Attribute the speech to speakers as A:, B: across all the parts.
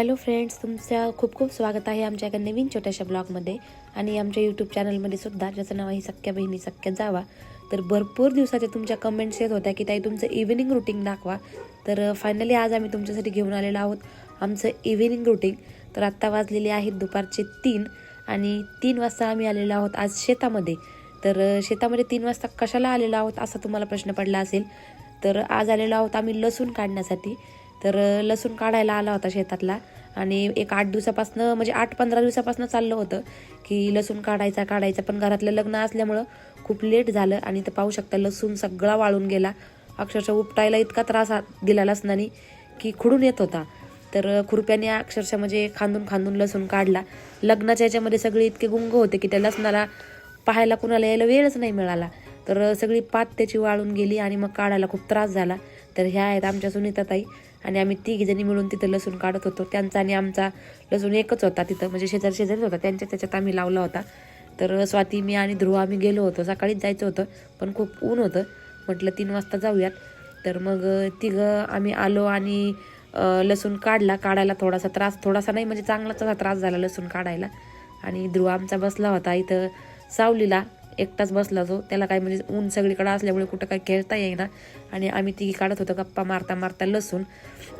A: Hello friends तुमचं खूप खूप स्वागत आहे आमच्या एका नवीन छोट्याशा ब्लॉगमध्ये. आणि आमच्या यूट्यूब चॅनलमध्ये सुद्धा ज्याचं नाव आहे सख्या बहिणी सख्या जावा. तर भरपूर दिवसाच्या तुमच्या कमेंट्स येत होत्या की ताई तुमचं इव्हिनिंग रुटीन दाखवा. तर फायनली आज आम्ही तुमच्यासाठी घेऊन आलेलो आहोत आमचं इव्हिनिंग रुटीन तर आत्ता वाजलेले आहेत दुपारचे तीन आणि तीन वाजता आम्ही आलेलो आहोत आज शेतामध्ये. तर शेतामध्ये तीन वाजता कशाला आलेलो आहोत असा तुम्हाला प्रश्न पडला असेल. तर आज आलेलो आहोत आम्ही लसूण काढण्यासाठी. तर लसूण काढायला आला होता शेतातला आणि एक आठ दिवसापासनं म्हणजे आठ पंधरा दिवसापासून चाललं होतं की लसूण काढायचा काढायचा. पण घरातलं लग्न असल्यामुळं खूप लेट झालं आणि तर पाहू शकता लसूण सगळा वाळून गेला. अक्षरशः उपटायला इतका त्रास दिला लसणाने की खुडून येत होता. तर खुरप्याने अक्षरशः म्हणजे खांदून खांदून लसूण काढला. लग्नाच्या याच्यामध्ये सगळे इतके गुंग होते की त्या लसणाला पाहायला कुणाला यायला वेळच नाही मिळाला. तर सगळी पात त्याची वाळून गेली आणि मग काढायला खूप त्रास झाला. तर ह्या आहेत आमच्या सुनीताताई. आणि आम्ही तिघीजणी मिळून तिथं लसूण काढत होतो. त्यांचा आणि आमचा लसूण एकच होता तिथं. म्हणजे शेजारी शेजारीच होता. त्यांच्या त्याच्यात आम्ही लावला होता. तर स्वाती मी आणि ध्रुव आम्ही गेलो होतो. सकाळीच जायचं होतं पण खूप ऊन होतं. म्हटलं तीन वाजता जाऊयात. तर मग तिघं आम्ही आलो आणि लसूण काढला. काढायला थोडासा त्रास थोडासा नाही म्हणजे चांगलाच असा त्रास झाला लसूण काढायला. आणि ध्रुव आमचा बसला होता इथं सावलीला. एकटाच बसला तो. त्याला काय म्हणजे ऊन सगळीकडे असल्यामुळे कुठं काय खेळता येईना. आणि आम्ही तिघी काढत होतो गप्पा मारता मारता लसूण.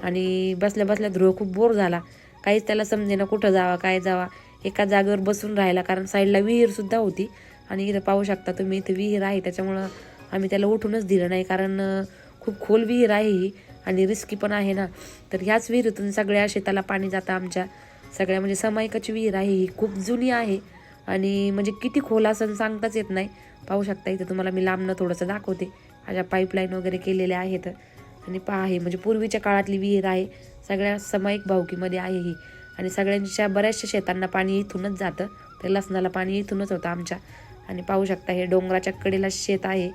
A: आणि बसल्या बसल्या ध्रुव खूप बोर झाला. काहीच त्याला समजेना कुठं जावा काय जावा. एका जागेवर बसून राहिला कारण साईडला विहीरसुद्धा होती. आणि इथं पाहू शकता तुम्ही इथं विहीर आहे. त्याच्यामुळं आम्ही त्याला उठूनच दिलं नाही कारण खूप खोल विहीर आहे ही. आणि रिस्की पण आहे ना. तर ह्याच विहिरीतून सगळ्या शेताला पाणी जातं आमच्या. सगळ्या म्हणजे समायिकाची विहीर आहे ही. खूप जुनी आहे. आणि म्हणजे किती खोल असं सांगताच येत नाही. पाहू शकता इथं तुम्हाला मी लांबनं थोडंसं दाखवते. अशा पाईपलाईन वगैरे केलेल्या आहेत. आणि पहा हे म्हणजे पूर्वीच्या काळातली विहीर आहे. सगळ्या समायिक भावकीमध्ये आहे ही. आणि सगळ्यांच्या बऱ्याचशा शेतांना पाणी इथूनच जातं. तर लसणाला पाणी इथूनच होतं आमच्या. आणि पाहू शकता हे डोंगराच्या कडेला शेत आहे.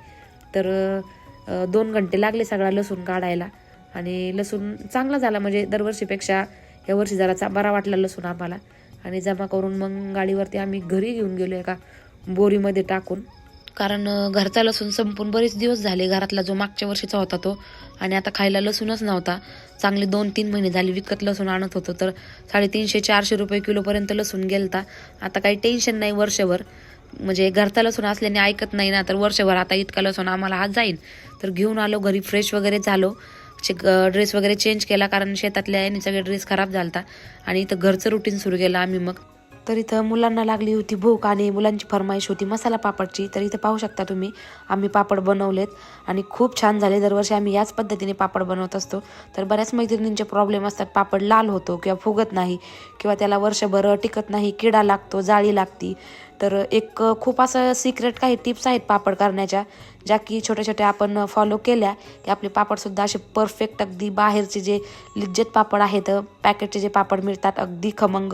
A: तर दोन घंटे लागले सगळा लसूण काढायला. आणि लसूण चांगला झाला म्हणजे दरवर्षीपेक्षा या वर्षी जरा चा- बरा वाटला लसूण आम्हाला. आणि जमा करून मग गाडीवरती आम्ही घरी घेऊन गेलो एका बोरीमध्ये टाकून. कारण घरचा लसूण संपून बरेच दिवस झाले घरातला जो मागच्या वर्षीचा होता तो. आणि आता खायला लसूणच नव्हता. चांगले दोन तीन महिने झाले विकत लसूण आणत होतो. तर साडेतीनशे चारशे रुपये किलोपर्यंत लसूण गेलता. आता काही टेन्शन नाही वर्षभर. म्हणजे घरचा लसूण असल्याने ऐकत नाही ना. तर वर्षभर आता इतका लसूण आम्हाला आज जाईल तर घेऊन आलो घरी फ्रेश वगैरे झालो. ड्रेस वगैरे चेंज केला कारण शेतातल्या याने सगळे ड्रेस खराब झाला आणि इथं घरचं रुटीन सुरू केलं आम्ही मग. तर इथं मुलांना लागली होती भूक आणि मुलांची फरमाईश होती मसाला पापडची. तर इथं पाहू शकता तुम्ही आम्ही पापड बनवलेत. आणि खूप छान झाले. दरवर्षी आम्ही याच पद्धतीने पापड बनवत असतो. तर बऱ्याच मैत्रिणींचे प्रॉब्लेम असतात. पापड लाल होतो किंवा फुगत नाही किंवा त्याला वर्षभर टिकत नाही किडा लागतो जाळी लागती. तर एक खूप असं सिक्रेट काही टिप्स आहेत पापड करण्याच्या ज्या की छोट्या छोट्या आपण फॉलो केल्या. की आपले पापडसुद्धा असे परफेक्ट अगदी बाहेरचे जे लिज्जत पापड आहेत पॅकेटचे जे पापड मिळतात अगदी खमंग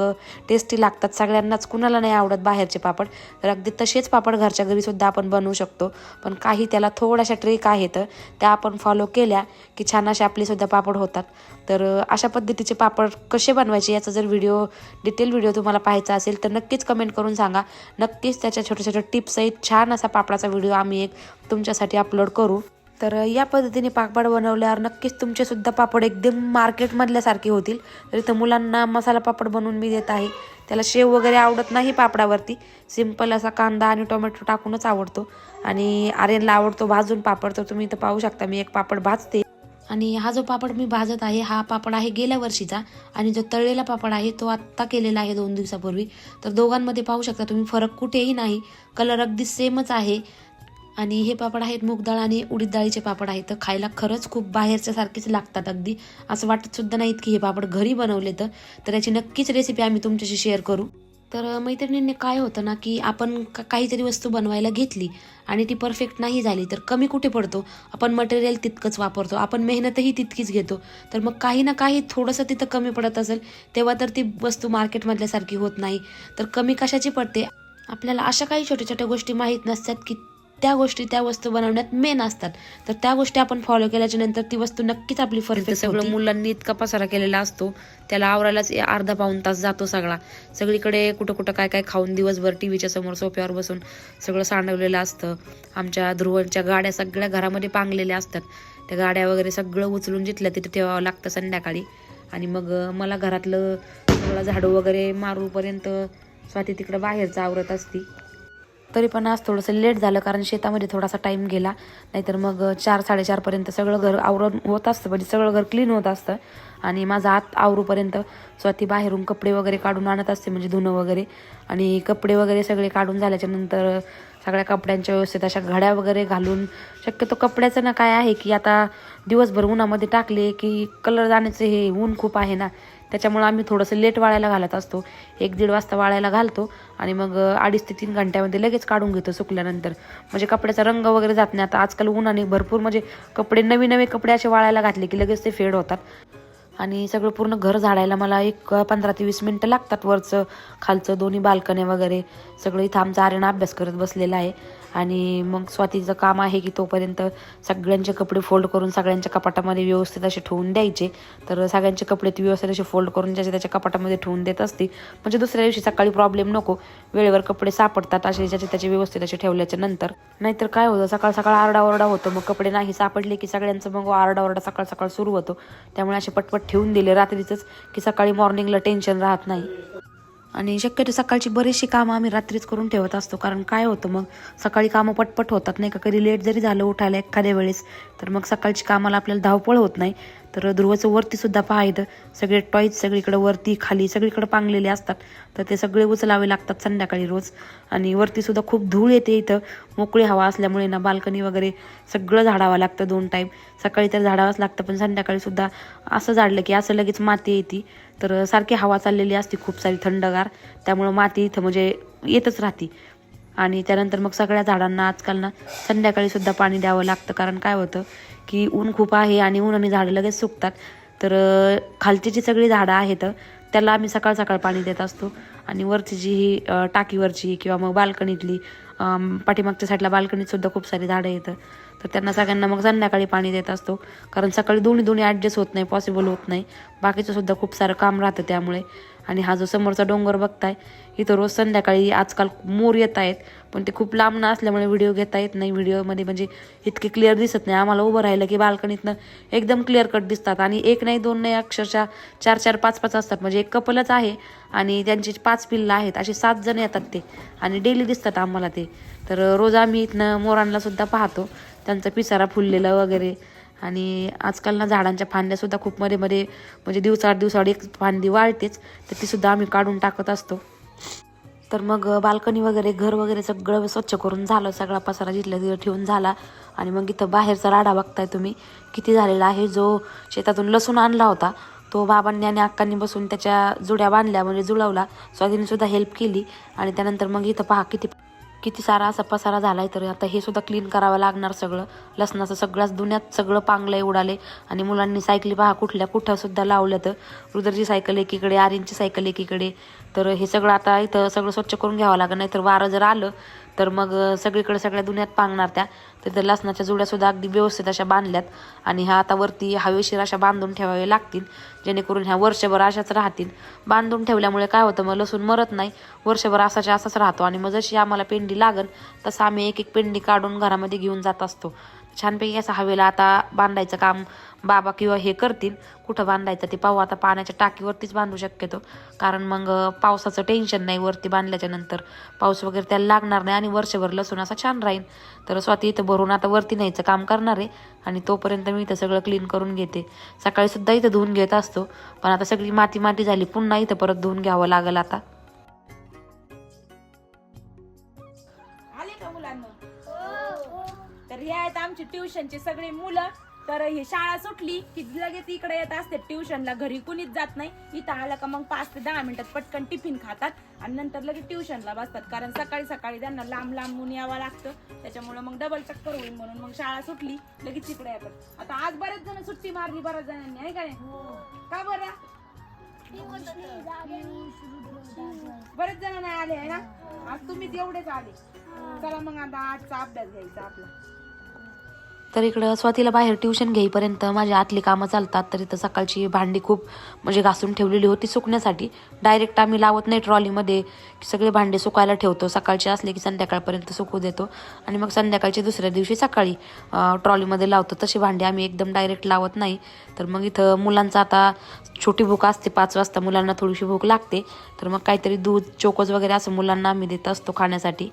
A: टेस्टी लागतात. सगळ्यांनाच कुणाला नाही आवडत बाहेरचे पापड. तर अगदी तसेच पापड घरच्या घरीसुद्धा आपण बनवू शकतो. पण काही त्याला थोड्याशा ट्रेक आहेत त्या आपण फॉलो केल्या की छान असे आपलेसुद्धा पापड होतात. तर अशा पद्धतीचे पापड कसे बनवायचे याचा जर व्हिडिओ डिटेल व्हिडिओ तुम्हाला पाहायचा असेल तर नक्कीच कमेंट करून सांगा. नक्कीच त्याच्या छोट्या छोट्या टिप्स आहेत. छान असा पापडाचा व्हिडिओ आम्ही एक तुमच्यासाठी अपलोड करू. तर या पद्धतीने पापड बनवल्यावर नक्कीच तुमचेसुद्धा पापड एकदम मार्केटमधल्यासारखे होतील. तर इथं मुलांना मसाला पापड बनवून मी देत आहे. त्याला शेव वगैरे आवडत नाही पापडावरती. सिंपल असा कांदा आणि टोमॅटो टाकूनच आवडतो. आणि आर्यनला आवडतो भाजून पापड. तर तुम्ही इथं पाहू शकता मी एक पापड भाजते. आणि हा जो पापड मी भाजत आहे हा पापड आहे गेल्या वर्षीचा आणि जो तळलेला पापड आहे तो आत्ता केलेला आहे दोन दिवसापूर्वी. तर दोघांमध्ये पाहू शकता तुम्ही फरक कुठेही नाही. कलर अगदी सेमच आहे. आणि हे पापड आहेत मूगडाळ आणि उडीद डाळीचे पापड आहेत. तर खायला खरंच खूप बाहेरच्या सारखेच लागतात अगदी. असं वाटत सुद्धा नाहीत की हे पापड घरी बनवले तर. याची नक्कीच रेसिपी आम्ही तुमच्याशी शेअर करू. तर मैत्रिणींनी काय होतं ना की आपण का- काहीतरी वस्तू बनवायला घेतली आणि ती परफेक्ट नाही झाली तर कमी कुठे पडतो? आपण मटेरियल तितकंच वापरतो. आपण मेहनतही तितकीच घेतो. तर मग काही ना काही थोडंसं तिथं कमी पडत असेल तेव्हा तर ती वस्तू मार्केटमधल्यासारखी होत नाही. तर कमी कशाची पडते? आपल्याला अशा काही छोट्या छोट्या गोष्टी माहीत नसतात की त्या गोष्टी त्या वस्तू बनवण्यात मेन असतात. तर त्या गोष्टी आपण फॉलो केल्याच्यानंतर ती वस्तू नक्कीच आपली परफेक्ट सगळं मुलांनी इतका पसारा केलेला असतो. त्याला आवरायलाच अर्धा पाऊन तास जातो सगळा. सगळीकडे कुठं कुठं काय काय खाऊन दिवसभर टीव्हीच्या समोर सोफ्यावर बसून सगळं सांडवलेलं असतं. आमच्या ध्रुवच्या गाड्या सगळ्या घरामध्ये पांगलेल्या असतात. त्या गाड्या वगैरे सगळं उचलून जिथल्या तिथे ठेवावं लागतं संध्याकाळी. आणि मग मला घरातलं सगळं झाडू वगैरे मारूपर्यंत स्वाती तिकडं बाहेरचं आवरत असती. तरी पण आज थोडंसं लेट झालं कारण शेतामध्ये थोडासा टाईम गेला. नाहीतर मग चार साडेचारपर्यंत सगळं घर आवरून होत असतं म्हणजे सगळं घर क्लीन होत असतं. आणि माझा आत आवरूपर्यंत स्वती बाहेरून कपडे वगैरे काढून आणत असते म्हणजे धुणं वगैरे. आणि कपडे वगैरे सगळे काढून झाल्याच्यानंतर सगळ्या कपड्यांच्या व्यवस्थित अशा घड्या वगैरे घालून शक्यतो कपड्याचं ना काय आहे की आता दिवसभर उन्हामध्ये टाकले की कलर जाण्याचं हे ऊन खूप आहे ना. त्याच्यामुळं आम्ही थोडंसं लेट वाळायला घालत असतो. एक दीड वाजता वाळायला घालतो आणि मग अडीच ते तीन घंट्यामध्ये लगेच काढून घेतो सुकल्यानंतर. म्हणजे कपड्याचा रंग वगैरे जात नाही. आता आजकाल उन्हाने भरपूर म्हणजे कपडे नवे नवे कपडे असे वाळायला घातले की लगेच ते फेड होतात. आणि सगळं पूर्ण घर झाडायला मला एक पंधरा ते वीस मिनटं लागतात वरचं खालचं दोन्ही बाल्कने वगैरे. सगळं इथं आमचा आर्यन अभ्यास करत बसलेला आहे. आणि मग स्वातीचं काम आहे की तोपर्यंत सगळ्यांचे कपडे फोल्ड करून सगळ्यांच्या कपाटामध्ये व्यवस्थित असे ठेवून द्यायचे. तर सगळ्यांचे कपडे ती व्यवस्थित असे फोल्ड करून ज्याच्या त्याच्या कपाटामध्ये ठेवून देत असते. म्हणजे दुसऱ्या दिवशी सकाळी प्रॉब्लेम नको. वेळेवर कपडे सापडतात असे ज्याचे त्याचे व्यवस्थित असे ठेवल्याच्या नंतर. नाहीतर काय होतं सकाळ सकाळ आरडाओरडा होतो. मग कपडे नाही सापडले की सगळ्यांचं मग आरडाओरडा सकाळ सकाळ सुरू होतो. त्यामुळे असे पटपट ठेवून दिले. रात्रीचंच की सकाळी मॉर्निंगला टेन्शन राहत नाही. आणि शक्यतो सकाळची बरीचशी कामं आम्ही रात्रीच करून ठेवत असतो कारण काय होतं मग? सकाळी कामं पटपट होतात नाही का? कधी लेट जरी झालं उठायला एखाद्या वेळेस तर मग सकाळची कामाला आपल्याला धावपळ होत नाही. तर ध्रुवाचं वरतीसुद्धा पाहायचं सगळे टॉईज सगळीकडे वरती खाली सगळीकडे पांगलेले असतात. तर ते सगळे उचलावे लागतात संध्याकाळी रोज. आणि वरतीसुद्धा खूप धूळ येते इथं. मोकळी हवा असल्यामुळे ना बाल्कनी वगैरे सगळं झाडावं लागतं दोन टाईम सकाळी तर झाडावंच लागतं पण संध्याकाळीसुद्धा असं झाडलं की असं लगेच माती येते. तर सारखी हवा चाललेली असते खूप सारी थंडगार. त्यामुळं माती इथं म्हणजे येतच राहते. आणि त्यानंतर मग सगळ्या झाडांना आजकाल ना संध्याकाळी सुद्धा पाणी द्यावं लागतं. कारण काय होतं की ऊन खूप आहे आणि ऊन आणि झाडं लगेच सुकतात. तर खालची जी सगळी झाडं आहेत त्याला आम्ही सकाळ सकाळ पाणी देत असतो. आणि वरची जी ही टाकीवरची किंवा मग बाल्कनीतली पाठीमागच्या साईडला बाल्कनीत सुद्धा खूप सारी झाडं येतं. तर त्यांना सगळ्यांना मग संध्याकाळी पाणी देत असतो. कारण सकाळी दोन्ही दोन्ही ॲडजस्ट होत नाही पॉसिबल होत नाही. बाकीचं सुद्धा खूप सारं काम राहतं त्यामुळे. आणि हा जो समोरचा डोंगर बघताय इथं रोज संध्याकाळी आजकाल मोर येत आहेत. पण ते खूप लांब न असल्यामुळे व्हिडिओ घेता येत नाही. व्हिडिओमध्ये म्हणजे इतके क्लिअर दिसत नाही. आम्हाला उभं राहिलं की बाल्कनीतनं एकदम क्लिअर कट दिसतात. आणि एक नाही दोन नाही अक्षरशः चार चार पाच पाच असतात. म्हणजे एक कपलच आहे आणि त्यांची पाच पिल्लं आहेत. असे सात जण येतात ते. आणि डेली दिसतात आम्हाला ते. तर रोज आम्ही इथनं मोरांना सुद्धा पाहतो. त्यांचा पिसारा फुललेला वगैरे. आणि आजकाल ना झाडांच्या फांद्यासुद्धा खूप मध्ये मध्ये म्हणजे दिवसाआड दिवसाआड एक फांदी वाळतेच तर ती सुद्धा आम्ही काढून टाकत असतो. तर मग बाल्कनी वगैरे घर वगैरे सगळं स्वच्छ करून झालं सगळा पसारा जिथल्या तिथं ठेवून झाला. आणि मग इथं बाहेरचा राडा बघताय तुम्ही किती झालेला आहे जो शेतातून लसूण आणला होता तो बाबांनी आणि अक्कांनी बसून त्याच्या जुड्या बांधल्या म्हणजे जुळवला. स्वाधीनसुद्धा हेल्प केली. आणि त्यानंतर मग इथं पहा किती किती सारा असा पसारा झालाय तर आता हे सुद्धा क्लीन करावं लागणार सगळं. लसणाचं सगळ्याच दुन्यात सगळं पांगलंय उडाले आणि मुलांनी सायकली पहा कुठल्या कुठं सुद्धा लावल्या तर. रुद्रची सायकल एकीकडे आर्यनची सायकल एकीकडे. तर हे सगळं आता इथं सगळं स्वच्छ करून घ्यावं लागेल नाही तर वारं जर आलं तर मग सगळीकडे सगळ्या दुनियात पांगणार त्या. तर लसणाच्या जुड्या सुद्धा अगदी व्यवस्थित अशा बांधल्यात आणि ह्या आता वरती हवेशीर अशा बांधून ठेवावे लागतील जेणेकरून ह्या वर्षभर अशाच राहतील. बांधून ठेवल्यामुळे काय होतं मग लसूण मरत नाही. वर्षभर असाच्या असाच राहतो आणि मग जशी आम्हाला पेंडी लागल तसं आम्ही एक एक पेंडी काढून घरामध्ये घेऊन जात असतो. छानपैकी असं हवेला आता बांधायचं काम बाबा किंवा हे करतील. कुठं बांधायचं ते पाहू. आता पाण्याच्या टाकीवरतीच बांधू शक्यतो. कारण मग पावसाचं टेन्शन नाही वरती बांधल्याच्या नंतर. पाऊस वगैरे त्याला लागणार नाही आणि वर्षभर लसूण असा छान राहील तर स्वाती इथं भरून आता वरती न्यायचं काम करणार आहे आणि तोपर्यंत मी इथं सगळं क्लीन करून घेते. सकाळी सुद्धा इथं धुवून घेत असतो. पण आता सगळी माती माती झाली. पुन्हा इथं परत धुवून घ्यावं लागेल आता.
B: आमची ट्युशनची सगळी मुलं तर ही शाळा सुटली की लगेच इकडे येत असते. ट्युशनला घरी कुणीच जात नाही. इथं आलं का मग पाच ते दहा मिनिटात पटकन टिफिन खातात आणि नंतर लगेच ट्युशनला बसतात. कारण सकाळी सकाळी त्यांना लांब लांबून यावं लागतं. त्याच्यामुळे मग डबल चक्कर होईल म्हणून मग शाळा सुटली. लगेच इकडे येतात. आता आज बरेच जण सुट्टी मारली बऱ्याच जणांनी आहे का नाही? का बरं? बरेच जण नाही आले आहे ना? आज तुम्ही तेवढेच आले. चला मग आता आजचा अभ्यास घ्यायचा आपला.
A: तर इकडं स्वातीला बाहेर ट्युशन घेईपर्यंत माझी आतली कामं चालतात तर इथं सकाळची भांडी खूप म्हणजे घासून ठेवलेली होती सुकण्यासाठी. डायरेक्ट आम्ही लावत नाही ट्रॉलीमध्ये सगळे भांडे सुकायला ठेवतो. सकाळचे असले की संध्याकाळपर्यंत सुकू देतो. आणि मग संध्याकाळची दुसऱ्या दिवशी सकाळी ट्रॉलीमध्ये लावतो. तशी भांडी आम्ही एकदम डायरेक्ट लावत नाही. तर मग इथं मुलांचं आता छोटी भूक असते पाच वाजता मुलांना थोडीशी भूक लागते. तर मग काहीतरी दूध चोकोज वगैरे असं मुलांना आम्ही देत असतो खाण्यासाठी.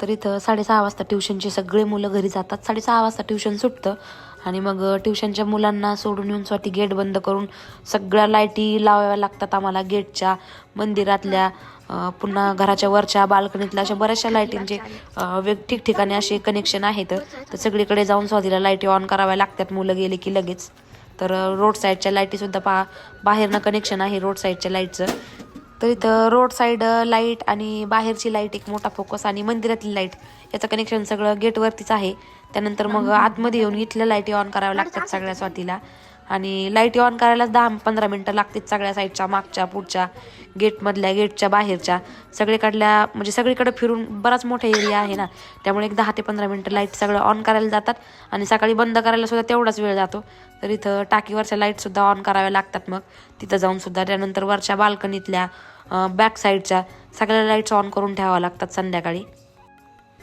A: तर इथं साडेसहा वाजता ट्युशनचे सगळे मुलं घरी जातात. साडेसहा वाजता ट्युशन सुटतं. आणि मग ट्युशनच्या मुलांना सोडून येऊन स्वतः गेट बंद करून सगळ्या लाईटी लावाव्या लागतात आम्हाला गेटच्या मंदिरातल्या पुन्हा घराच्या वरच्या बाल्कनीतल्या अशा बऱ्याचशा लाईटींचे वेग ठिकठिकाणी असे कनेक्शन आहेत. तर सगळीकडे जाऊन स्वातीला लाईटी ऑन कराव्या लागतात. मुलं गेले की लगेच. तर रोड साईडच्या लाईटीसुद्धा पा बाहेरनं कनेक्शन आहे रोड साईडच्या लाईटचं. तर इथं रोड साईड लाइट आणि बाहेरची लाइट एक मोठा फोकस आणि मंदिरातली लाइट याचं कनेक्शन सगळं गेटवरतीच आहे. त्यानंतर मग आतमध्ये येऊन इथल्या लाईटी ऑन कराव्या लागतात सगळ्या स्वातीला. आणि लाईटी ऑन करायला दहा पंधरा मिनटं लागतात सगळ्या साईडच्या मागच्या पुढच्या गेटमधल्या गेटच्या बाहेरच्या. सगळीकडल्या म्हणजे सगळीकडे फिरून बराच मोठा एरिया आहे ना. त्यामुळे एक दहा ते पंधरा मिनटं लाइट सगळं ऑन करायला जातात. आणि सकाळी बंद करायला सुद्धा तेवढाच वेळ जातो. तर इथं टाकीवरच्या लाईटसुद्धा ऑन कराव्या लागतात मग. तिथं जाऊनसुद्धा त्यानंतर वरच्या बाल्कनीतल्या बॅक साईडच्या सगळ्या लाईट्स ऑन करून ठेवाव्या लागतात संध्याकाळी.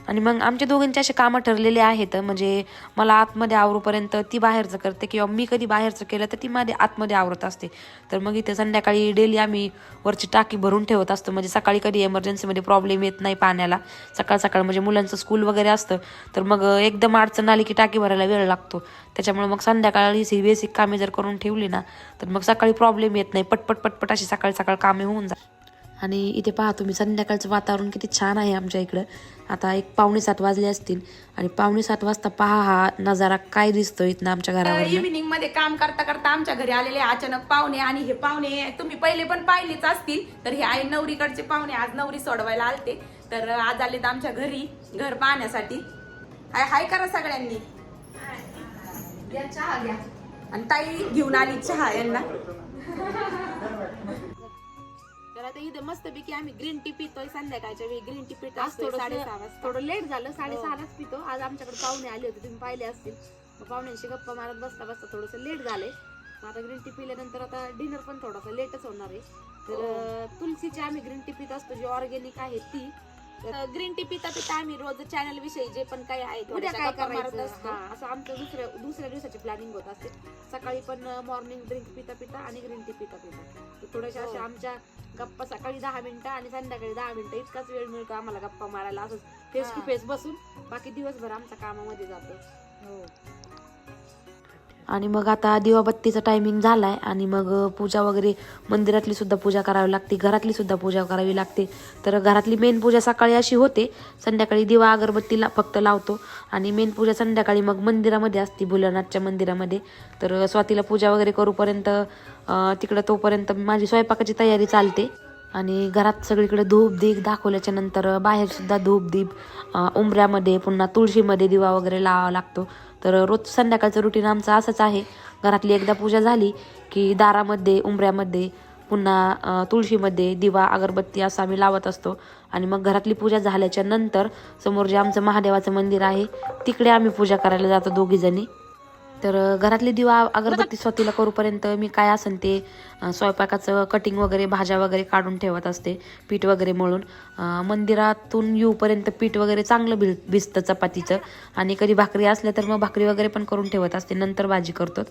A: आणि मग आमच्या दोघांचे असे कामं ठरलेले आहेत. म्हणजे मला आतमध्ये आवरूपर्यंत ती बाहेरचं करते किंवा मी कधी बाहेरचं केलं तर ती माझे आतमध्ये आवरत असते. तर मग इथे संध्याकाळी डेली आम्ही वरची टाकी भरून ठेवत असतो. म्हणजे सकाळी कधी एमर्जन्सीमध्ये प्रॉब्लेम येत नाही पाण्याला. सकाळ सकाळ म्हणजे मुलांचं स्कूल वगैरे असतं. तर मग एकदम अडचण आली की टाकी भरायला वेळ लागतो. त्याच्यामुळे मग संध्याकाळी ही बेसिक कामे जर करून ठेवली ना तर मग सकाळी प्रॉब्लेम येत नाही. पटपट पटपट अशी सकाळी सकाळ कामे होऊन जातात. आणि इथे पहा तुम्ही संध्याकाळचं वातावरण किती छान आहे आमच्या इकडं. आता एक पावणे सात वाजले असतील. आणि पावणे सात वाजता पहा हा नजारा काय दिसतो इथनं आमच्या घरावर
B: इव्हिनिंगमध्ये काम करता करता आमच्या घरी आलेले अचानक पाहुणे आणि हे पाहुणे तुम्ही पहिले पण पाहिलेच असतील. तर हे आहे नवरीकडचे पाहुणे आज नवरी सोडवायला आलते. तर आज आलेत आमच्या घरी घर पाहण्यासाठी. हाय हाय करा सगळ्यांनी. चहा घ्या. आणि ताई घेऊन आली चहा यांना. तर आता इथं मस्तपैकी आम्ही ग्रीन टी पितोय संध्याकाळच्या वेळी ग्रीन टी पितो
C: आज
B: असतोय साडेसहा
C: थोडं
B: वाजता.
C: थोडं लेट झालं साडेसहालाच पितो. आज आमच्याकडे पाहुणे आले होते तुम्ही पाहिले असतील. मग पाहुण्यांशी गप्पा मारत बसता बसता थोडंसं लेट झालंय. मग आता ग्रीन टी पिल्यानंतर आता डिनर पण थोडासा लेटच होणार आहे. तर अं, तुलसीची आम्ही ग्रीन टी पित असतो जी ऑर्गॅनिक आहे ती.
B: ग्रीन टी पिता पिता आम्ही रोज चॅनल विषयी जे पण काही आहे
C: उद्या काय
B: मारत असतो.
C: हा असं आमचं दुसऱ्या दुसऱ्या दिवसाची प्लॅनिंग होत असते. सकाळी पण मॉर्निंग ड्रिंक पिता पिता आणि ग्रीन टी पिता पिता. तर थोड्याशा अशा आमच्या गप्पा सकाळी दहा मिनिटं आणि संध्याकाळी दहा मिनिटं. इतकाच वेळ मिळतो आम्हाला गप्पा मारायला असं फेस टू
B: हा.
C: फेस बसून बाकी दिवसभर आमच्या कामामध्ये जातो.
A: आणि मग आता दिवाबत्तीचा टायमिंग झालाय आणि मग पूजा वगैरे मंदिरातली सुद्धा पूजा करावी लागते घरातली सुद्धा पूजा करावी लागते. तर घरातली मेन पूजा सकाळी अशी होते संध्याकाळी दिवा अगरबत्तीला फक्त लावतो आणि मेन पूजा संध्याकाळी मग मंदिरामध्ये असते भोलेनाथच्या मंदिरामध्ये. तर स्वातीला पूजा वगैरे करूपर्यंत तिकडं तोपर्यंत माझी स्वयंपाकाची तयारी चालते. आणि घरात सगळीकडे धूप दीप दाखवल्याच्या नंतर बाहेरसुद्धा धूप दीप उंबऱ्यामध्ये पुन्हा तुळशीमध्ये दिवा वगैरे लावावा लागतो. तर रोज संध्याकाळचं रुटीन आमचं असंच आहे. घरातली एकदा पूजा झाली की दारामध्ये उंबऱ्यामध्ये पुन्हा तुळशीमध्ये दिवा अगरबत्ती असं आम्ही लावत असतो. आणि मग घरातली पूजा झाल्याच्यानंतर समोर जे आमचं महादेवाचं मंदिर आहे तिकडे आम्ही पूजा करायला जातो दोघीजणी. तर घरातली दिवा अगरबत्ती स्वतीला करूपर्यंत मी काय असेल ते स्वयंपाकाचं कटिंग वगैरे भाज्या वगैरे काढून ठेवत असते पीठ वगैरे मळून. मंदिरातून येऊपर्यंत पीठ वगैरे चांगलं भिल भिजतं चपातीचं. आणि कधी भाकरी असल्या तर मग भाकरी वगैरे पण करून ठेवत असते नंतर भाजी करतो.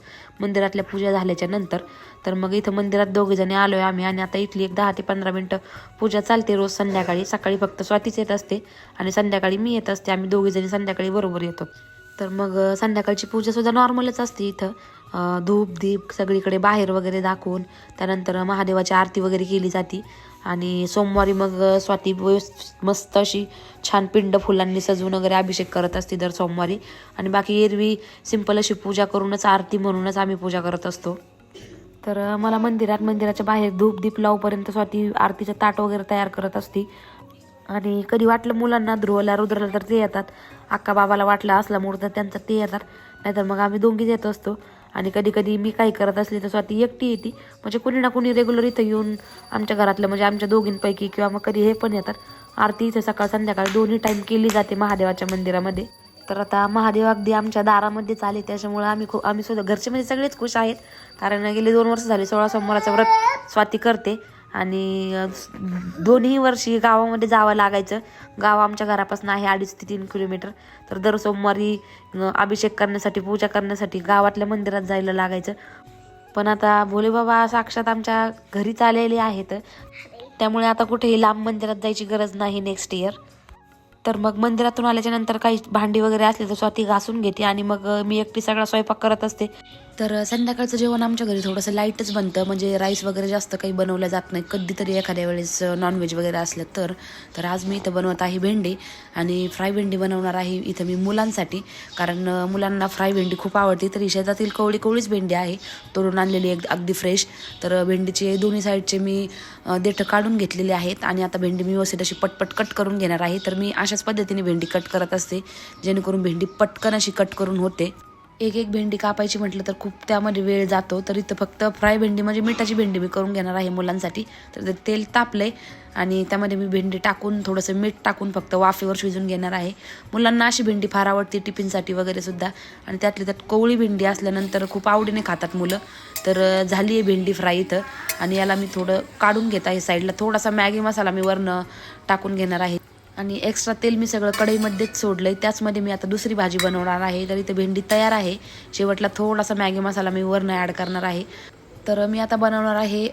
A: मंदिरातल्या पूजा झाल्याच्यानंतर. तर मग इथं मंदिरात दोघे जणी आलोय आम्ही आणि आता इथली एक दहा ते पंधरा मिनटं पूजा चालते रोज संध्याकाळी. सकाळी फक्त स्वातीच येत असते आणि संध्याकाळी मी येत असते. आम्ही दोघे जणी संध्याकाळी बरोबर येतो. तर मग संध्याकाळची पूजा सुद्धा नॉर्मलच असते इथं. धूप दीप सगळीकडे बाहेर वगैरे दाखवून त्यानंतर महादेवाची आरती वगैरे केली जाते. आणि सोमवारी मग स्वाती मस्त अशी छान पिंड फुलांनी सजवून वगैरे अभिषेक करत असते दर सोमवारी. आणि बाकी एरवी सिंपल अशी पूजा करूनच आरती म्हणूनच आम्ही पूजा करत असतो. तर मला मंदिरात मंदिराच्या बाहेर धूप दीप लावूपर्यंत स्वाती आरतीचं ताट वगैरे तयार करत असते. आणि कधी वाटलं मुलांना ध्रुवला रुद्रला तर ते येतात. अक्का बाबाला वाटलं असल्यामुळं तर त्यांचं ते येतात. नाहीतर मग आम्ही दोघीच येत असतो. आणि कधी कधी मी काही करत असली तर स्वाती एकटी येते. म्हणजे कुणी ना कुणी रेग्युलर इथं येऊन आमच्या घरातलं म्हणजे आमच्या दोघींपैकी किंवा मग कधी हे पण येतात. आरती इथे सकाळ संध्याकाळ दोन्ही टाईम केली जाते महादेवाच्या मंदिरामध्ये. तर आता महादेव अगदी आमच्या दारामध्येच आले त्याच्यामुळे आम्ही खूप आम्ही सुद्धा घरचे म्हणजे सगळेच खुश आहेत. कारण गेले दोन वर्ष झाले सोळा सोमवाराचं व्रत स्वाती करते. आणि दोन्ही वर्षी गावामध्ये जावं लागायचं. गाव आमच्या घरापासून आहे अडीच ते तीन किलोमीटर. तर दर सोमवारी अभिषेक करण्यासाठी पूजा करण्यासाठी गावातल्या मंदिरात जायला लागायचं. पण आता भोलेबाबा साक्षात आमच्या घरीच आलेले आहेत. त्यामुळे आता कुठेही लांब मंदिरात जायची गरज नाही नेक्स्ट इयर तर मग मंदिरातून आल्याच्यानंतर काही भांडी वगैरे असली तर स्वतः घासून घेते आणि मग मी एकटी सगळा स्वयंपाक करत असते. तर संध्याकाळचं जेवण आमच्या घरी थोडंसं लाईटच बनतं. म्हणजे राईस वगैरे जास्त काही बनवलं जात नाही. कधीतरी एखाद्या वेळेस नॉनव्हेज वगैरे असलं तर. तर आज मी इथं बनवत आहे भेंडी आणि फ्राय भेंडी बनवणार आहे इथं मी मुलांसाठी. कारण मुलांना फ्राय भेंडी खूप आवडते. तरी शेतातील कवळी कवळीच भेंडी आहे. तोडून आणलेली एक अगदी फ्रेश तर भेंडीचे दोन्ही साईडचे मी देठं काढून घेतलेले आहेत. आणि आता भेंडी मी व्यवस्थित अशी पटपट कट करून घेणार आहे. तर मी अशाच पद्धतीने भेंडी कट करत असते. जेणेकरून भेंडी पटकन अशी कट करून होते. एक एक भेंडी कापायची म्हटलं तर खूप त्यामध्ये वेळ जातो. तर इथं फक्त फ्राय भेंडी म्हणजे मिठाची भेंडी मी करून घेणार आहे मुलांसाठी. तर ते तेल तापलंय आणि त्यामध्ये मी भेंडी टाकून थोडंसं मीठ टाकून फक्त वाफेवर शिजून घेणार आहे. मुलांना अशी भेंडी फार आवडते टिफिनसाठी वगैरे सुद्धा. आणि त्यातली त्यात कोवळी भेंडी असल्यानंतर खूप आवडीने खातात मुलं. तर झाली आहे भेंडी फ्राय इथं. आणि याला मी थोडं काढून घेत आहे साईडला. थोडासा मॅगी मसाला मी वरनं टाकून घेणार आहे. आणि एक्स्ट्रा तेल मी सगळं कढईमध्येच सोडलं आहे त्याचमध्ये मी आता दुसरी भाजी बनवणार आहे. तर इथे भेंडी तयार आहे. शेवटला थोडासा मॅगी मसाला मी वरनं ॲड करणार आहे. तर मी आता बनवणार आहे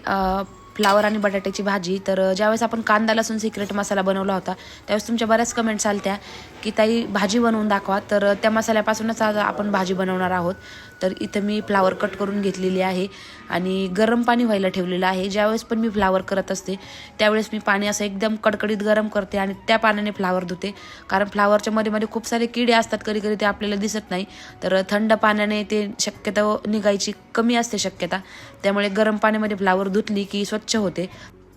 A: फ्लावर आणि बटाट्याची भाजी. तर ज्यावेळेस आपण कांदा लसूण सिक्रेट मसाला बनवला होता त्यावेळेस तुमच्या बऱ्याच कमेंट्स आल्या की ताई भाजी बनवून दाखवा. तर त्या मसाल्यापासूनच आज आपण भाजी बनवणार आहोत. तर इथं मी फ्लावर कट करून घेतलेली आहे आणि गरम पाणी व्हायला ठेवलेलं आहे. ज्यावेळेस पण मी फ्लावर करत असते त्यावेळेस मी पाणी असं एकदम कडकडीत गरम करते आणि त्या पाण्याने फ्लावर धुते. कारण फ्लावरच्या मध्ये मध्ये खूप सारे किडे असतात कधी कधी ते आपल्याला दिसत नाही. तर थंड पाण्याने ते शक्यता निघायची कमी असते शक्यता. त्यामुळे गरम पाण्यामध्ये फ्लावर धुतली की स्वच्छ होते.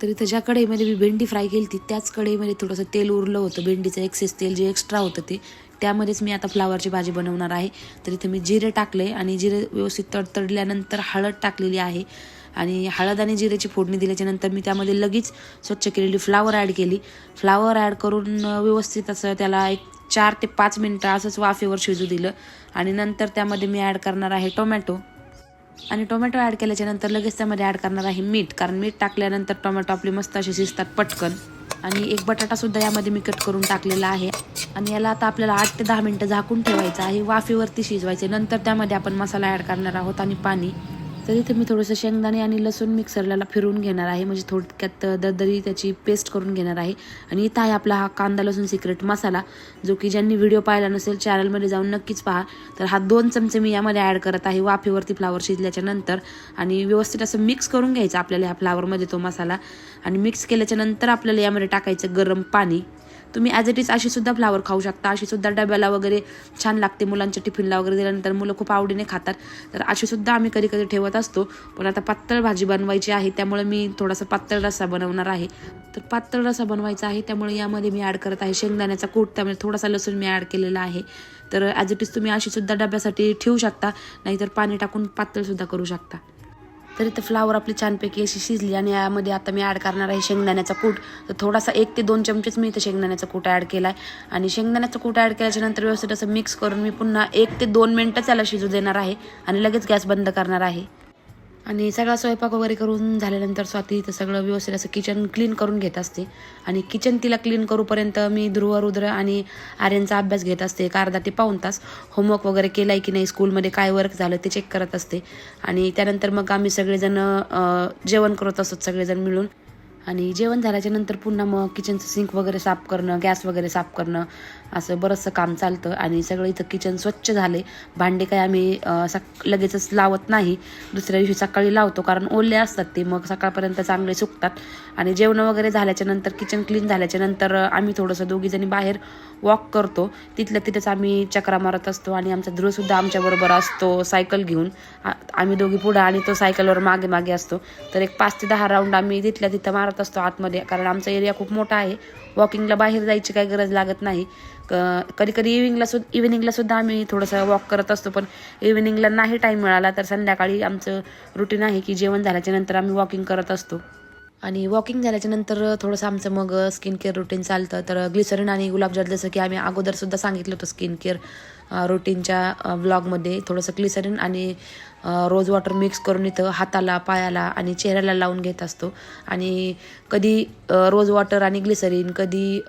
A: तर इथं ज्या कढईमध्ये मी भेंडी फ्राय केली ती त्याच कढईमध्ये थोडंसं तेल उरलं होतं. भेंडीचं एक्सेस तेल जे एक्स्ट्रा होतं ते. त्यामध्येच मी आता फ्लावरची भाजी बनवणार आहे. तर इथे मी जिरे टाकले आणि जिरे व्यवस्थित तडतडल्यानंतर हळद टाकलेली आहे. आणि हळद आणि जिरेची फोडणी दिल्याच्या नंतर मी त्यामध्ये लगेच स्वच्छ केलेली फ्लावर ॲड केली. फ्लावर ॲड करून व्यवस्थित असं त्याला एक चार ते पाच मिनटं असंच वाफेवर शिजू दिलं. आणि नंतर त्यामध्ये मी ॲड करणार आहे टोमॅटो. आणि टोमॅटो ॲड केल्याच्यानंतर लगेच त्यामध्ये ॲड करणार आहे मीठ. कारण मीठ टाकल्यानंतर टोमॅटो आपले मस्त असे शिजतात पटकन. आणि एक बटाटा सुद्धा यामध्ये मी कट करून टाकलेला आहे. आणि याला आता आपल्याला आठ ते दहा मिनटं झाकून ठेवायचं आहे. वाफेवरती शिजवायचे. नंतर त्यामध्ये आपण मसाला ॲड करणार आहोत आणि पाणी. तर इथे मी थोडंसं शेंगदाणे आणि लसूण मिक्सरला फिरवून घेणार आहे. म्हणजे थोडक्यात दरदरी त्याची पेस्ट करून घेणार आहे. आणि इथं आहे आपला हा कांदा लसूण सिक्रेट मसाला जो की ज्यांनी व्हिडिओ पाहिला नसेल चॅनलमध्ये जाऊन नक्कीच पहा. तर हा दोन चमचे मी यामध्ये ॲड करत आहे वाफेवरती फ्लावर शिजल्याच्या नंतर. आणि व्यवस्थित असं मिक्स करून घ्यायचं आपल्याला ह्या फ्लावरमध्ये तो मसाला. आणि मिक्स केल्याच्यानंतर आपल्याला यामध्ये टाकायचं गरम पाणी. तुम्ही ॲज इट इज अशी सुद्धा फ्लावर खाऊ शकता. अशी सुद्धा डब्याला वगैरे छान लागते मुलांच्या टिफिनला वगैरे दिल्यानंतर मुलं खूप आवडीने खातात. तर अशी सुद्धा आम्ही कधी कधी ठेवत असतो. पण आता पातळ भाजी बनवायची आहे त्यामुळे मी थोडासा पातळ रस्सा बनवणार आहे. तर पातळ रस्सा बनवायचा आहे त्यामुळे यामध्ये मी ॲड करत आहे शेंगदाण्याचा कूट त्यामुळे थोडासा लसूण मी ॲड केलेला आहे. तर ॲज इट इज तुम्ही अशी सुद्धा डब्यासाठी ठेवू शकता नाहीतर पाणी टाकून पातळ सुद्धा करू शकता. तर इथं फ्लावर आपली छानपैकी अशी शिजली आणि यामध्ये आता मी ॲड करणार आहे शेंगदाण्याचा कूट. तर थोडासा एक ते दोन चमचेच मी इथं शेंगदाण्याचा कूट ॲड केला आहे आणि शेंगदाण्याचा कूट ॲड केल्याच्यानंतर व्यवस्थित असं मिक्स करून मी पुन्हा एक ते दोन मिनटं त्याला शिजू देणार आहे आणि लगेच गॅस बंद करणार आहे. आणि सगळा स्वयंपाक वगैरे करून झाल्यानंतर स्वाती तर सगळं व्यवस्थित असं किचन क्लीन करून घेत असते. आणि किचन तिला क्लीन करूपर्यंत मी ध्रुव रुद्र आणि आर्यनचा अभ्यास घेत असते. एक अर्धा ते पाऊण तास होमवर्क वगैरे केला आहे की नाही स्कूलमध्ये काय वर्क झालं ते चेक करत असते. आणि त्यानंतर मग आम्ही सगळेजण जेवण करत असतो सगळेजण मिळून. आणि जेवण झाल्याच्यानंतर पुन्हा मग किचनचं सिंक वगैरे साफ करणं गॅस वगैरे साफ करणं असं बरंचसं काम चालतं आणि सगळं इथं किचन स्वच्छ झाले भांडे काय आम्ही सक लगेचच लावत नाही. दुसऱ्या दिवशी सकाळी लावतो कारण ओले असतात ते मग सकाळपर्यंत चांगले सुकतात. आणि जेवण वगैरे झाल्याच्यानंतर किचन क्लीन झाल्याच्यानंतर आम्ही थोडंसं दोघीजणी बाहेर वॉक करतो. तिथल्या तिथेच आम्ही चक्रा मारत असतो आणि आमचा ध्रुवसुद्धा आमच्याबरोबर असतो सायकल घेऊन. आम्ही दोघी पुढं आणि तो सायकलवर मागे मागे असतो. तर एक पाच ते दहा राऊंड आम्ही तिथल्या तिथं मारत असतो आतमध्ये कारण आमचा एरिया खूप मोठा आहे. वॉकिंगला बाहेर जायची काही गरज लागत नाही. कधी कधी इव्हिनिंगला सुद्धा इव्हिनिंगला सुद्धा आम्ही थोडंसं वॉक करत असतो पण इव्हिनिंगला नाही टाईम मिळाला तर संध्याकाळी आमचं रुटीन आहे की जेवण झाल्याच्यानंतर आम्ही वॉकिंग करत असतो. आणि वॉकिंग झाल्याच्यानंतर थोडंसं आमचं मग स्किन केअर रुटीन चालतं. तर ग्लिसरीन आणि गुलाबजाम जसं की आम्ही अगोदरसुद्धा सांगितलं होतं स्किन केअर रुटीनच्या ब्लॉगमध्ये थोडंसं ग्लिसरीन आणि रोज वॉटर मिक्स करून इथं हाताला पायाला आणि चेहऱ्याला लावून घेत असतो. आणि कधी रोज वॉटर आणि ग्लिसरीन कधी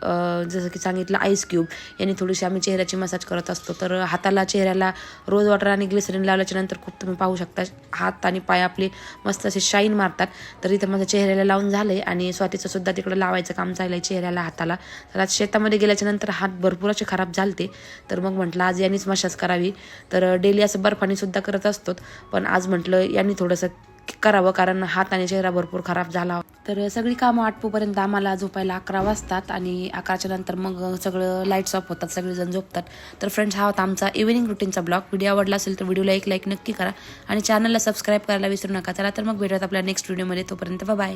A: जसं की सांगितलं आईस क्यूब यांनी थोडीशी आम्ही चेहऱ्याची मसाज करत असतो. तर हाताला चेहऱ्याला रोज वॉटर आणि ग्लिसरीन लावल्याच्या नंतर खूप तुम्ही पाहू शकता हात आणि पाय आपले मस्त असे शाईन मारतात. तर इथं माझ्या चेहऱ्याला लावून झालं आहे आणि स्वातीचं सुद्धा तिकडं लावायचं काम चाललंय चेहऱ्याला हाताला. तर आज शेतामध्ये गेल्याच्यानंतर हात भरपूर असे खराब झालते. तर मग म्हटलं आज यांनीच मसाज करावी. तर डेली असं बर्फाने सुद्धा करत असतो. पण आज म्हटलं यांनी थोडंसं करावं कारण हात आणि चेहरा भरपूर खराब झाला. तर सगळी कामं आटपूपर्यंत आम्हाला झोपायला अकरा वाजतात आणि अकराच्या नंतर मग सगळं लाईट्स ऑफ होतात सगळेजण झोपतात. तर फ्रेंड्स हा होता आमचा इव्हिनिंग रुटीनचा ब्लॉग व्हिडिओ आवडला असेल तर व्हिडिओला एक लाईक नक्की करा आणि चॅनलला सबस्क्राईब करायला विसरू नका. चला तर मग भेटूयात आपल्या नेक्स्ट व्हिडिओमध्ये तोपर्यंत बाय